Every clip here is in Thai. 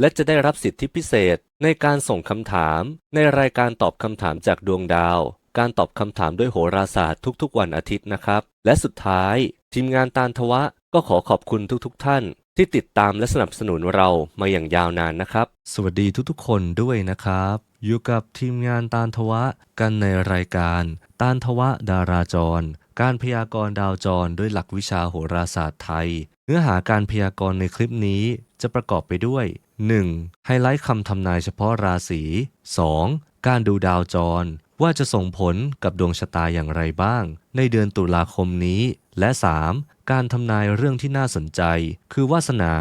และจะได้รับสิทธิพิเศษในการส่งคำถาม ในรายการตอบคำถามจากดวงดาว การตอบคำถามด้วยโหราศาสตร์ทุกๆ วันอาทิตย์นะครับ และสุดท้าย ทีมงานตาลทวะก็ขอขอบคุณทุกๆท่าน ที่ติดตามและสนับสนุนเรามาอย่างยาวนานนะครับ สวัสดีทุกๆ คนด้วยนะครับอยู่กับทีมงานตาลทวะ กันในรายการตาลทวะดาราจร การพยากรณ์ดาวจรด้วยหลักวิชาโหราศาสตร์ไทย เนื้อหาการพยากรณ์ในคลิปนี้จะประกอบไปด้วย 1. ไฮไลท์คำทำนายเฉพาะราศี 2. การดูดาวจร ว่าจะส่งผลกับดวงชะตาอย่างไรบ้าง ในเดือนตุลาคมนี้ และ 3. การทำนายเรื่องที่น่าสนใจ คือวาสนา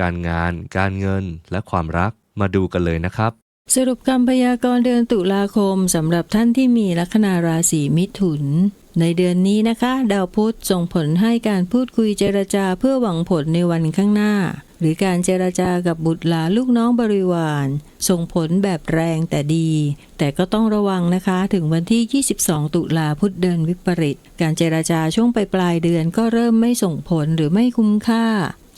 การงาน การเงิน และความรัก มาดูกันเลยนะครับสรุปคำพยากรณ์เดือนตุลาคมสำหรับท่านที่มีลัคนาราศีมิถุน ในเดือนนี้นะคะ ดาวพุธส่งผลให้การพูดคุยเจรจาเพื่อหวังผลในวันข้างหน้า หรือการเจรจากับบุตรหลานลูกน้องบริวาร ส่งผลแบบแรงแต่ดี แต่ก็ต้องระวังนะคะถึงวันที่ 22 ตุลาพุธเดินวิปริต การเจรจาช่วงปลายปลายเดือนก็เริ่มไม่ส่งผลหรือไม่คุ้มค่า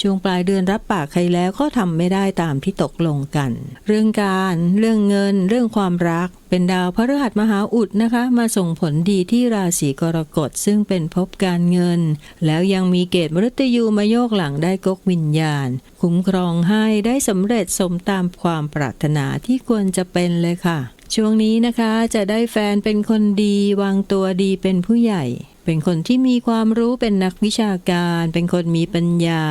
ช่วงปลายเดือนรับปากใครแล้วก็ทำไม่ได้ตามที่ตกลงกัน เรื่องการเรื่องเงิน เรื่องความรัก เป็นดาวพฤหัสมหาอุดนะคะ มาส่งผลดีที่ราศีกรกฎซึ่งเป็นภพการเงิน แล้วยังมีเกตมฤตยูมาโยกหลังได้กกวิญญาณ คุ้มครองให้ได้สำเร็จสมตามความปรารถนาที่ควรจะเป็นเลยค่ะ ช่วงนี้นะคะจะได้แฟนเป็นคนดีวางตัวดีเป็นผู้ใหญ่ เป็นคนที่มีความรู้เป็นนักวิชาการ เป็นคนมีปัญญา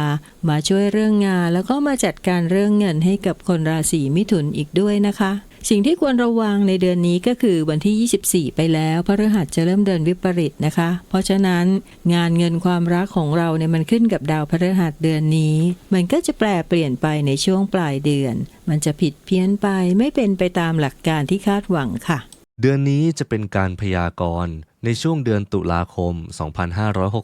มาช่วยเรื่องงาน แล้วก็มาจัดการเรื่องเงินให้กับคนราศีมิถุนอีกด้วยนะคะ สิ่งที่ควรระวังในเดือนนี้ก็คือวันที่ 24 ไปแล้วพฤหัสจะเริ่มเดินวิปริตนะคะ เพราะฉะนั้นงานเงินความรักของเราเนี่ยมันขึ้นกับดาวพฤหัสเดือนนี้ มันก็จะแปลเปลี่ยนไปในช่วงปลายเดือน มันจะผิดเพี้ยนไปไม่เป็นไปตามหลักการที่คาดหวังค่ะ เดือนนี้จะเป็นการพยากรณ์ ในช่วงเดือนตุลาคม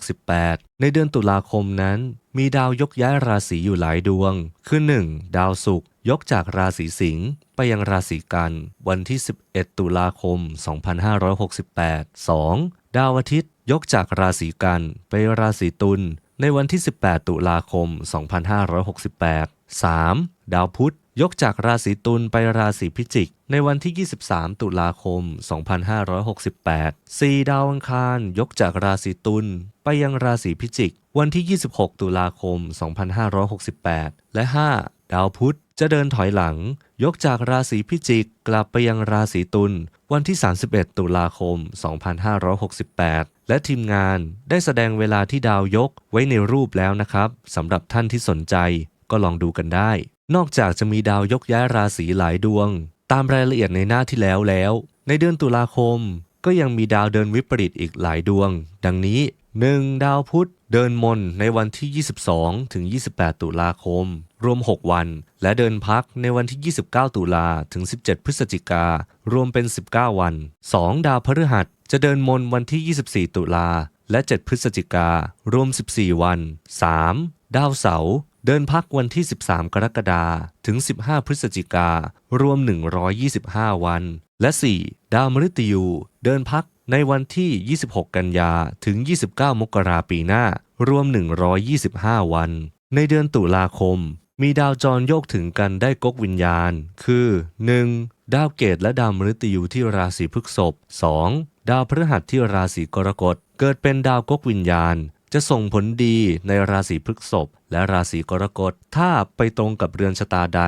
2568 ในเดือนตุลาคมนั้น มีดาวยกย้ายราศีอยู่หลายดวง คือ 1. ดาวศุกร์ยกจากราศีสิงห์ไปยังราศีกัน วันที่ 11 ตุลาคม 2568 2. ดาวอาทิตย์ยกจากราศีกันไปราศีตุลในวันที่ 18 ตุลาคม 2568 3. ดาวพุธยกจากราศีตุลไปราศีพิจิก ในวันที่ 23 ตุลาคม 2568 4. ดาวอังคารยกจากราศีตุลไปยังราศีพิจิก วันที่ 26 ตุลาคม 2568 และ 5. ดาวพุธจะเดินถอยหลัง ยกจากราศีพิจิกกลับไปยังราศีตุลวันที่ 31 ตุลาคม 2568 และทีมงานได้แสดงเวลาที่ดาวยกไว้ในรูปแล้วนะครับสำหรับท่านที่สนใจก็ลองดูกันได้ นอกจากจะมีดาวยกย้ายราศีหลายดวง ตามรายละเอียดในหน้าที่แล้วแล้ว ในเดือนตุลาคม ก็ยังมีดาวเดินวิปริตอีกหลายดวง ดังนี้ 1. ดาวพุธเดินมนในวันที่ 22 ถึง 28 ตุลาคม รวม 6 วัน และเดินพักในวันที่ 29 ตุลาถึง 17 พฤศจิกา รวมเป็น 19 วัน 2. ดาวพฤหัสจะเดินมนวันที่ 24 ตุลาและ 7 พฤศจิกา รวม 14 วัน 3. ดาวเสาร์ เดินพักวันที่ 13 กรกฎาถึง 15 พฤศจิการวม 125 วัน และ 4. ดาวมฤตยู เดินพักในวันที่ 26 กันยาถึง 29 มกราปีหน้า รวม 125 วัน ในเดือนตุลาคม มีดาวจรโยกถึงกันได้กกวิญญาณ คือ 1. ดาวเกตและดาวมฤตยูที่ราศีพฤษภ 2. ดาวพฤหัสที่ราศีกรกฎ เกิดเป็นดาวกกวิญญาณ จะส่งผลดีในราศีพฤษภและราศีกรกฎ ถ้าไปตรงกับเรือนชะตาใด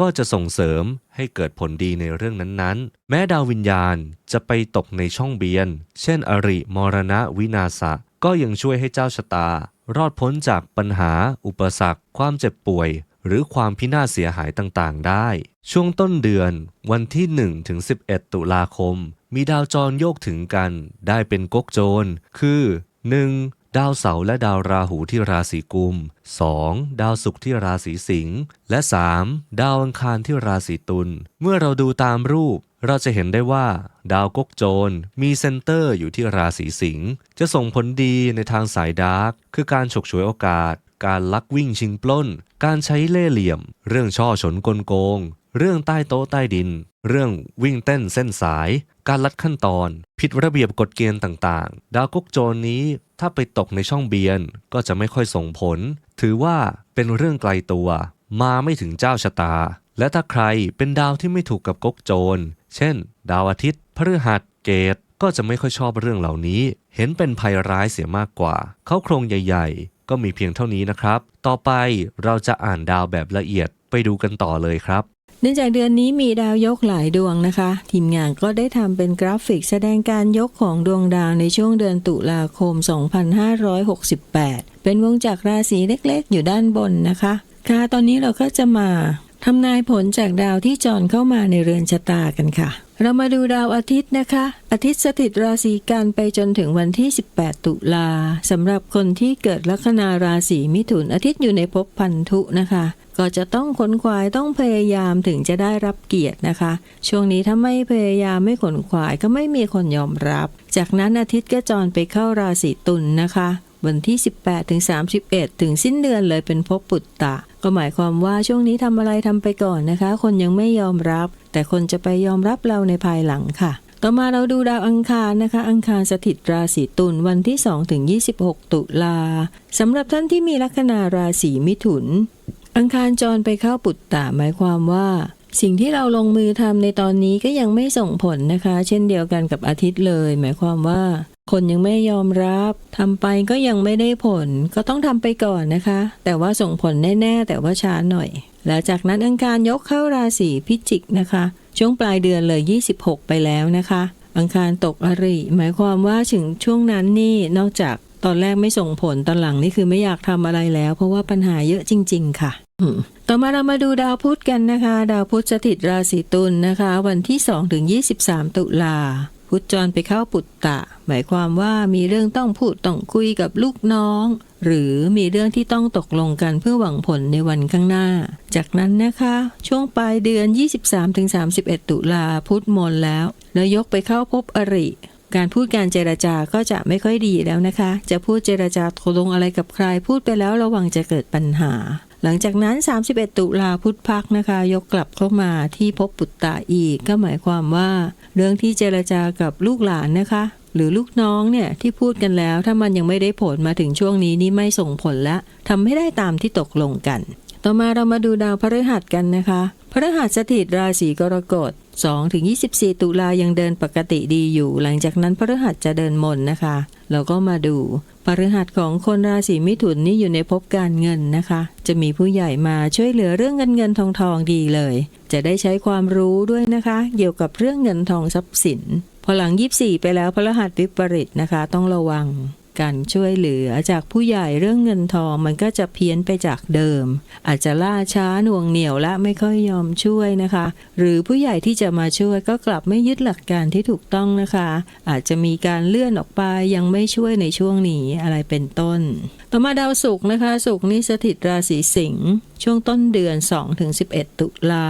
ก็จะส่งเสริมให้เกิดผลดีในเรื่องนั้นๆ แม้ดาววิญญาณจะไปตกในช่องเบียน เช่นอริมรณะวินาศะก็ยังช่วยให้เจ้าชะตา รอดพ้นจากปัญหา อุปสรรค ความเจ็บป่วย หรือความพินาศเสียหายต่างๆ ได้ ช่วงต้นเดือนวันที่1ถึง11 ตุลาคม มีดาวจรโยกถึงกัน ได้เป็นก๊กโจร คือ 1. ดาวเสาร์และดาวราหูที่ราศีกุม 2. ดาวศุกร์ที่ราศีสิงห์และ 3. ดาวอังคารที่ราศีตุลเมื่อเราดูตามรูป เราจะเห็นได้ว่า ดาวกกโจรมีเซนเตอร์อยู่ที่ราศีสิงห์จะส่งผลดีในทางสายดาร์กคือการฉกฉวยโอกาส การลักวิ่งชิงปล้น การใช้เล่ห์เหลี่ยม เรื่องช่อฉนกลโกง เรื่องใต้โต๊ะใต้ดิน เรื่องวิ่งเต้นเส้นสาย การลัดขั้นตอน ผิดระเบียบกฎเกณฑ์ต่างๆ ดาวก๊กโจรนี้ถ้าไปตกในช่องเบียนก็จะไม่ค่อยส่งผล ถือว่าเป็นเรื่องไกลตัว มาไม่ถึงเจ้าชะตา และถ้าใครเป็นดาวที่ไม่ถูกกับก๊กโจร เช่น ดาวอาทิตย์พฤหัสเกตก็จะไม่ค่อยชอบเรื่องเหล่านี้ เห็นเป็นภัยร้ายเสียมากกว่า เขาโครงใหญ่ ๆ ก็มีเพียงเท่านี้นะครับ ต่อไปเราจะอ่านดาวแบบละเอียดไปดูกันต่อเลยครับ เนื่องจากเดือนนี้มีดาวยกหลายดวงนะคะ ทีมงานก็ได้ทำเป็นกราฟิกแสดงการยกของดวงดาวในช่วงเดือนตุลาคม 2568 เป็นวงจักรราศีเล็กๆ อยู่ด้านบนนะคะ ค่ะตอนนี้เราก็จะมา ทำนายผลจากดาวที่จรเข้ามาในเรือนชะตากันค่ะ เรามาดูดาวอาทิตย์นะคะ อาทิตย์สถิตราศีกันไปจนถึงวันที่ 18 ตุลาสำหรับคนที่เกิดลัคนาราศีมิถุนอาทิตย์อยู่ในภพพันธุนะคะก็จะต้องขนขวายต้องพยายามถึงจะได้รับเกียรตินะคะ ช่วงนี้ถ้าไม่พยายามไม่ขนขวายก็ไม่มีคนยอมรับ จากนั้นอาทิตย์ก็จรไปเข้าราศีตุลนนะคะ วันที่ 18ถึง31 ถึงสิ้นเดือนเลยเป็นภพปุตตะ ก็หมายความว่าช่วงนี้ทำอะไรทำไปก่อนนะคะ คนยังไม่ยอมรับ แต่คนจะไปยอมรับเราในภายหลังค่ะ ต่อมาเราดูดาวอังคารนะคะ อังคารสถิตราศีตุลวันที่2ถึง26 ตุลาสำหรับท่านที่มีลัคนาราศีมิถุน อังคารจรไปเข้าปุตตะหมายความว่าสิ่งที่เราลงมือทำในตอนนี้ก็ยังไม่ส่งผลนะคะ เช่นเดียวกันกับอาทิตย์เลย หมายความว่า คนยังไม่ยอมรับทำไปก็ยังไม่ได้ผล ก็ต้องทำไปก่อนนะคะ แต่ว่าส่งผลแน่ ๆ แต่ว่าช้าหน่อย แล้วจากนั้นอังคารยกเข้าราศีพิจิกนะคะ ช่วงปลายเดือนเลย 26 ไปแล้วนะคะ อังคารตกอริ หมายความว่าถึงช่วงนั้นนี่นอกจากตอนแรกไม่ส่งผลตอนหลังนี่คือไม่อยากทำอะไรแล้ว เพราะว่าปัญหาเยอะจริง ๆ ค่ะต่อมาเรามาดูดาวพุธกันนะคะ ดาวพุธสถิตราศีตุลนะคะ วันที่2ถึง23 ตุลา พุธจรไปเข้าปุตตะ หมายความว่ามีเรื่องต้องพูดต้องคุยกับลูกน้อง หรือมีเรื่องที่ต้องตกลงกันเพื่อหวังผลในวันข้างหน้า จากนั้นนะคะ ช่วงปลายเดือน 23ถึง31 ตุลาพุทธมนแล้ว แล้วยกไปเข้าพบอริการพูดการเจรจาก็จะไม่ค่อยดีแล้วนะคะ จะพูดเจรจาตกลงอะไรกับใครพูดไปแล้วระวังจะเกิดปัญหา หลังจากนั้น 31 ตุลาพุทธพักนะคะ ยกกลับเข้ามาที่พบปุตตะอีก ก็หมายความว่า เรื่องที่เจรจากับลูกหลานนะคะ หรือลูกน้องเนี่ยที่พูดกันแล้ว ถ้ามันยังไม่ได้ผลมาถึงช่วงนี้นี่ไม่ส่งผลและทำไม่ได้ตามที่ตกลงกัน ต่อมาเรามาดูดาวพฤหัสกันนะคะ พฤหัสสถิตราศีกรกฎ2ถึง24 ตุลายังเดินปกติดีอยู่ หลังจากนั้นพฤหัสจะเดินมนนะคะ เราก็มาดูพฤหัสของคนราศีมิถุนนี่อยู่ในภพการเงินนะคะ จะมีผู้ใหญ่มาช่วยเหลือเรื่องเงินเงินทองทองดีเลย จะได้ใช้ความรู้ด้วยนะคะ เกี่ยวกับเรื่องเงินทองทรัพย์สิน พอหลัง 24 ไปแล้วพฤหัสวิปริตนะคะ ต้องระวัง การช่วยเหลือจากผู้ใหญ่เรื่องเงินทองมันก็จะเพี้ยนไปจากเดิม อาจจะล่าช้าหน่วงเหนียวและไม่ค่อยยอมช่วยนะคะ หรือผู้ใหญ่ที่จะมาช่วยก็กลับไม่ยึดหลักการที่ถูกต้องนะคะ อาจจะมีการเลื่อนออกไปยังไม่ช่วยในช่วงนี้อะไรเป็นต้น ต่อมาดาวศุกร์นะคะศุกร์นี่สถิตราศีสิงห์ช่วงต้นเดือน 2-11 ตุลา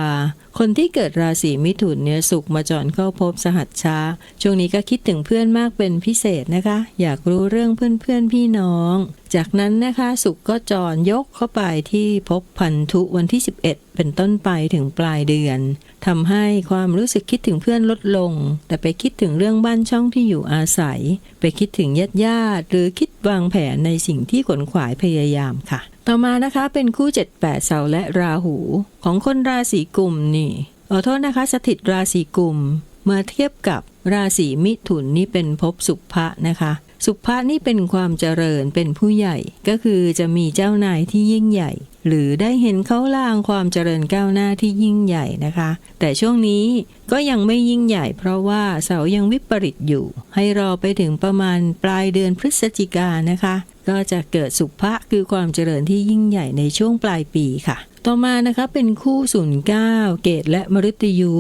คนที่เกิดราศีมิถุนเนี่ยสุกมาจรเข้าพบสหัสช้า ช่วงนี้ก็คิดถึงเพื่อนมากเป็นพิเศษนะคะ อยากรู้เรื่องเพื่อนเพื่อนพี่น้องจากนั้นนะคะสุกก็จรยกเข้าไปที่พบพันธุวันที่ 11 เป็นต้นไปถึงปลายเดือนทำให้ความรู้สึกคิดถึงเพื่อนลดลง แต่ไปคิดถึงเรื่องบ้านช่องที่อยู่อาศัย ไปคิดถึงญาติญาติหรือคิดวางแผนในสิ่งที่ขนขวายพยายามค่ะ ต่อมานะคะเป็นคู่ 78 เสาและราหู ของคนราศีกุมนี่ขอโทษนะคะ สถิตราศีกุมเมื่อเทียบกับราศีมิถุนนี่เป็นภพสุภะนะคะ สุภะนี่เป็นความเจริญเป็นผู้ใหญ่ก็คือจะมีเจ้านายที่ยิ่งใหญ่ หรือได้เห็นเขาล่างความเจริญก้าวหน้าที่ยิ่งใหญ่นะคะ แต่ช่วงนี้ก็ยังไม่ยิ่งใหญ่เพราะว่าเสายังวิปริตอยู่ ให้รอไปถึงประมาณปลายเดือนพฤศจิกานนะคะ ก็จะเกิดสุภะคือความเจริญที่ยิ่งใหญ่ในช่วงปลายปีค่ะ ต่อมานะคะเป็นคู่ศูนย์เก้าเกตและมฤตยู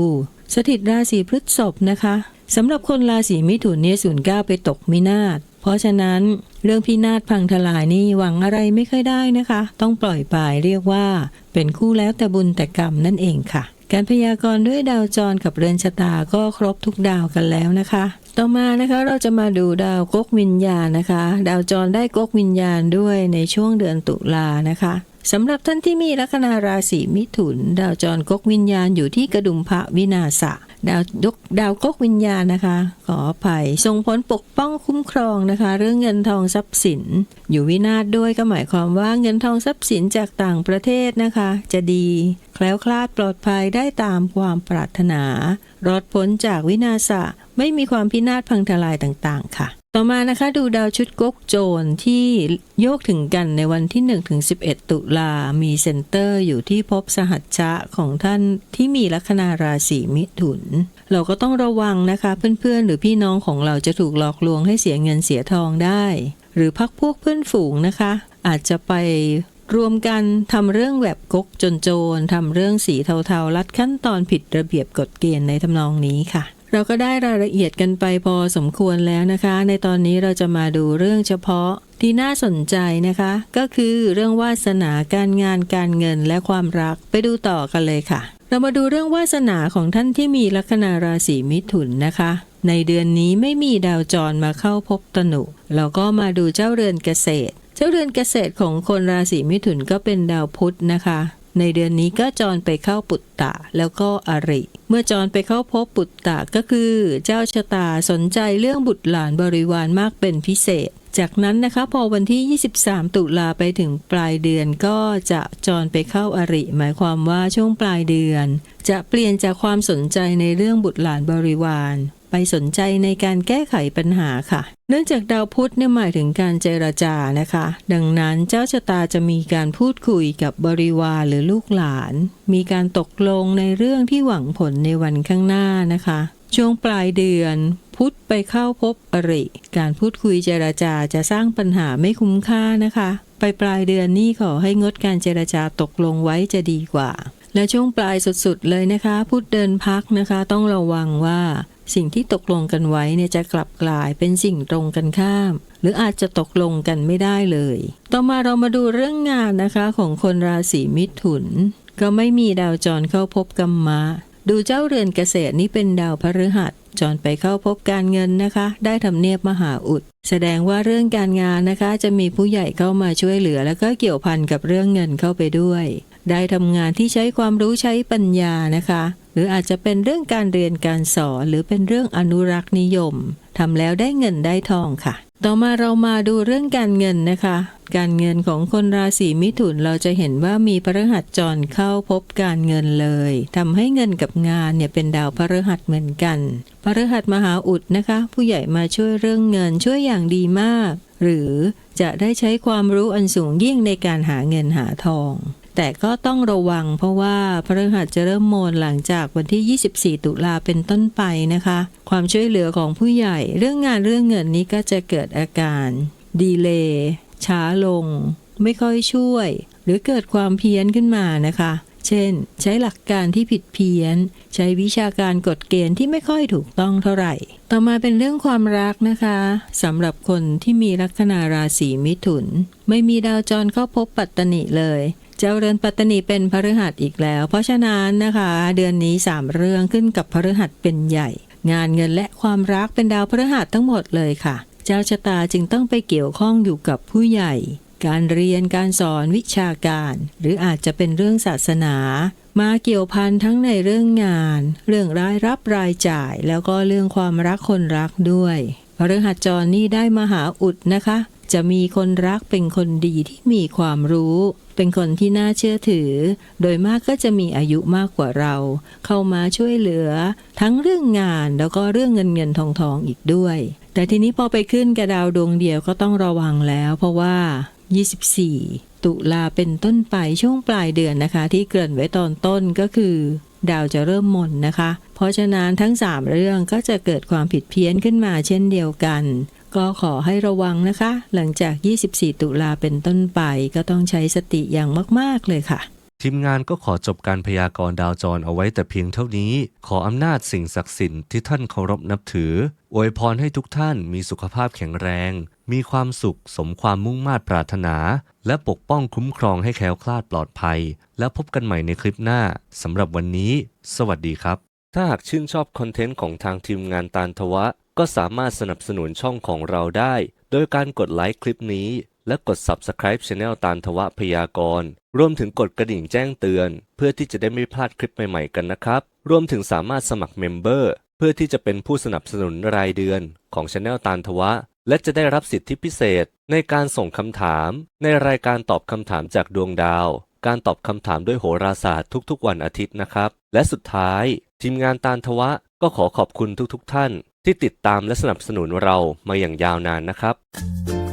สถิตราศีพฤษภนะคะ สำหรับคนราศีมิถุนเนี่ยศูนย์เก้าไปตกมินาศเพราะฉะนั้นเรื่องพินาศพังทลายนี่หวังอะไรไม่ค่อยได้นะคะ ต้องปล่อยไปเรียกว่า เป็นคู่แล้วแต่บุญแต่กรรมนั่นเองค่ะ การพยากรณ์ด้วยดาวจรกับเรือนชะตาก็ครบทุกดาวกันแล้วนะคะ ต่อมานะคะเราจะมาดูดาวก๊กวิญญาณนะคะ ดาวจรได้ก๊กวิญญาณด้วยในช่วงเดือนตุลานะคะสำหรับท่านที่มีลัคนาราศีมิถุน ดาวจรก๊กวิญญาณอยู่ที่กระดุมพระวินาศะ ดาวยกดาวกกวิญญาณนะคะ ขออภัยส่งผลปกป้องคุ้มครองนะคะ เรื่องเงินทองทรัพย์สิน อยู่วินาศด้วยก็หมายความว่าเงินทองทรัพย์สินจากต่างประเทศนะคะ จะดี แคล้วคลาดปลอดภัยได้ตามความปรารถนารอดพ้นจากวินาศะไม่มีความพินาศพังทลายต่างๆ ค่ะ ต่อมานะคะดูดาวชุดก๊กโจรที่โยกถึงกันในวันที่1ถึง11 ตุลา มีเซนเตอร์อยู่ที่ภพสหัชชะของท่านที่มีลัคนาราศีมิถุน เราก็ต้องระวังนะคะ เพื่อนๆ หรือพี่น้องของเราจะถูกหลอกลวงให้เสียเงินเสียทองได้ หรือพักพวกเพื่อนฝูงนะคะ อาจจะไปรวมกันทำเรื่องแบบกกจนโจรทำเรื่องสีเทาๆลัดขั้นตอนผิดระเบียบกฎเกณฑ์ในทำนองนี้ค่ะ เราก็ได้รายละเอียดกันไปพอสมควรแล้วนะคะ ในตอนนี้เราจะมาดูเรื่องเฉพาะที่น่าสนใจนะคะ ก็คือเรื่องวาสนาการงานการเงินและความรักไปดูต่อกันเลยค่ะ เรามาดูเรื่องวาสนาของท่านที่มีลัคนาราศีมิถุนนะคะ ในเดือนนี้ไม่มีดาวจรมาเข้าพบตนุเราก็มาดูเจ้าเรือนเกษตร เจ้าเรือนเกษตรของคนราศีมิถุนก็เป็นดาวพุธนะคะ ในเดือนนี้ก็จรไปเข้าปุตตะแล้วก็อริ เมื่อจรไปเข้าพบปุตตะก็คือ เจ้าชะตาสนใจเรื่องบุตรหลานบริวารมากเป็นพิเศษ จากนั้นนะคะพอวันที่ 23 ตุลาไปถึงปลายเดือนก็จะจรไปเข้าอริ หมายความว่าช่วงปลายเดือน จะเปลี่ยนจากความสนใจในเรื่องบุตรหลานบริวาร ไปสนใจในการแก้ไขปัญหาค่ะ เนื่องจากดาวพุธเนี่ยหมายถึงการเจรจานะคะ ดังนั้นเจ้าชะตาจะมีการพูดคุยกับบริวารหรือลูกหลาน มีการตกลงในเรื่องที่หวังผลในวันข้างหน้านะคะ ช่วงปลายเดือนพุธไปเข้าพบอริ การพูดคุยเจรจาจะสร้างปัญหาไม่คุ้มค่านะคะ ไปปลายเดือนนี่ขอให้งดการเจรจาตกลงไว้จะดีกว่า และช่วงปลายสุดๆเลยนะคะพุธเดินพักนะคะ ต้องระวังว่าสิ่งที่ตกลงกันไว้เนี่ยจะกลับกลายเป็นสิ่งตรงกันข้าม หรืออาจจะตกลงกันไม่ได้เลย ต่อมาเรามาดูเรื่องงานนะคะของคนราศีมิถุน ก็ไม่มีดาวจรเข้าพบกัมมะดูเจ้าเรือนเกษตรนี่เป็นดาวพฤหัสจรไปเข้าพบการเงินนะคะ ได้ทำเนียบมหาอุด แสดงว่าเรื่องการงานนะคะ จะมีผู้ใหญ่เข้ามาช่วยเหลือ แล้วก็เกี่ยวพันกับเรื่องเงินเข้าไปด้วย ได้ทำงานที่ใช้ความรู้ใช้ปัญญานะคะ หรืออาจจะเป็นเรื่องการเรียนการสอนหรือเป็นเรื่องอนุรักษ์นิยมทำแล้วได้เงินได้ทองค่ะ ต่อมาเรามาดูเรื่องการเงินนะคะ การเงินของคนราศีมิถุนเราจะเห็นว่ามีพฤหัสจรเข้าพบการเงินเลยทำให้เงินกับงานเนี่ยเป็นดาวพฤหัสเหมือนกันพฤหัสมหาอุดนะคะ ผู้ใหญ่มาช่วยเรื่องเงินช่วยอย่างดีมาก หรือจะได้ใช้ความรู้อันสูงยิ่งในการหาเงินหาทอง แต่ก็ต้องระวังเพราะว่าพระฤหัสจะเริ่มโมนหลังจากวันที่ 24 ตุลาเป็นต้นไปนะคะ ความช่วยเหลือของผู้ใหญ่ เรื่องงานเรื่องเงินนี้ก็จะเกิดอาการดีเลย์ช้าลง ไม่ค่อยช่วย หรือเกิดความเพี้ยนขึ้นมานะคะ เช่น ใช้หลักการที่ผิดเพี้ยน ใช้วิชาการกฎเกณฑ์ที่ไม่ค่อยถูกต้องเท่าไหร่ ต่อมาเป็นเรื่องความรักนะคะสำหรับคนที่มีลัคนาราศีมิถุน ไม่มีดาวจรเข้าพบปัตตนิเลย เจ้าเรือนปัตตนีเป็นพฤหัสอีกแล้ว เพราะฉะนั้นนะคะ เดือนนี้สามเรื่องขึ้นกับพฤหัสเป็นใหญ่ งานเงินและความรักเป็นดาวพฤหัสทั้งหมดเลยค่ะ เจ้าชะตาจึงต้องไปเกี่ยวข้องอยู่กับผู้ใหญ่ การเรียนการสอนวิชาการ หรืออาจจะเป็นเรื่องศาสนา มาเกี่ยวพันทั้งในเรื่องงาน เรื่องรายรับรายจ่าย แล้วก็เรื่องความรักคนรักด้วยพฤหัสจรนี่ได้มหาอุดนะคะ จะมีคนรักเป็นคนดีที่มีความรู้ เป็นคนที่น่าเชื่อถือ โดยมากก็จะมีอายุมากกว่าเรา เข้ามาช่วยเหลือ ทั้งเรื่องงานแล้วก็เรื่องเงินเงินทองทองอีกด้วย แต่ทีนี้พอไปขึ้นกระดาวดวงเดียวก็ต้องระวังแล้ว เพราะว่า 24 ตุลาเป็นต้นไปช่วงปลายเดือนนะคะ ที่เกริ่นไว้ตอนต้นก็คือ ดาวจะเริ่มหม่นนะคะ เพราะฉะนั้นทั้ง 3 เรื่องก็จะเกิดความผิดเพี้ยนขึ้นมาเช่นเดียวกัน ก็ขอให้ระวังนะคะ หลังจาก 24 ตุลาเป็นต้นไปก็ต้องใช้สติอย่างมาก ๆ เลยค่ะ ทีมงานก็ขอจบการพยากรณ์ดาวจรเอาไว้แต่เพียงเท่านี้ ขออำนาจสิ่งศักดิ์สิทธิ์ที่ท่านเคารพนับถือ อวยพรให้ทุกท่านมีสุขภาพแข็งแรง มีความสุขสมความมุ่งมา่ปรารถนา และปกป้องคุ้มครองให้แคล้วคลาดปลอดภัย แล้วพบกันใหม่ในคลิปหน้าสำหรับวันนี้ สวัสดีครับ ถ้าหากชื่นชอบคอนเทนต์ของทางทีมงานตาลทวะ ก็สามารถสนับสนุนช่องของเราได้ โดยการกดไลค์คลิปนี้ และกด Subscribe Channel ตาลทวะพยากรณ์รวมถึงกดกระดิ่งแจ้งเตือน เพื่อที่จะได้ไม่พลาดคลิปใหม่ๆกันนะครับ รวมถึงสามารถสมัครเมมเบอร์เพื่อที่จะเป็นผู้สนับสนุนรายเดือนของ Channel ตาลทวะ และจะได้รับสิทธิพิเศษ ในการส่งคำถาม ในรายการตอบคำถามจากดวงดาว การตอบคำถามด้วยโหราศาสตร์ทุกๆ วันอาทิตย์นะครับ และสุดท้าย ทีมงานตาลทวะก็ขอขอบคุณทุกๆท่าน ที่ติดตามและสนับสนุนเรามาอย่างยาวนานนะครับ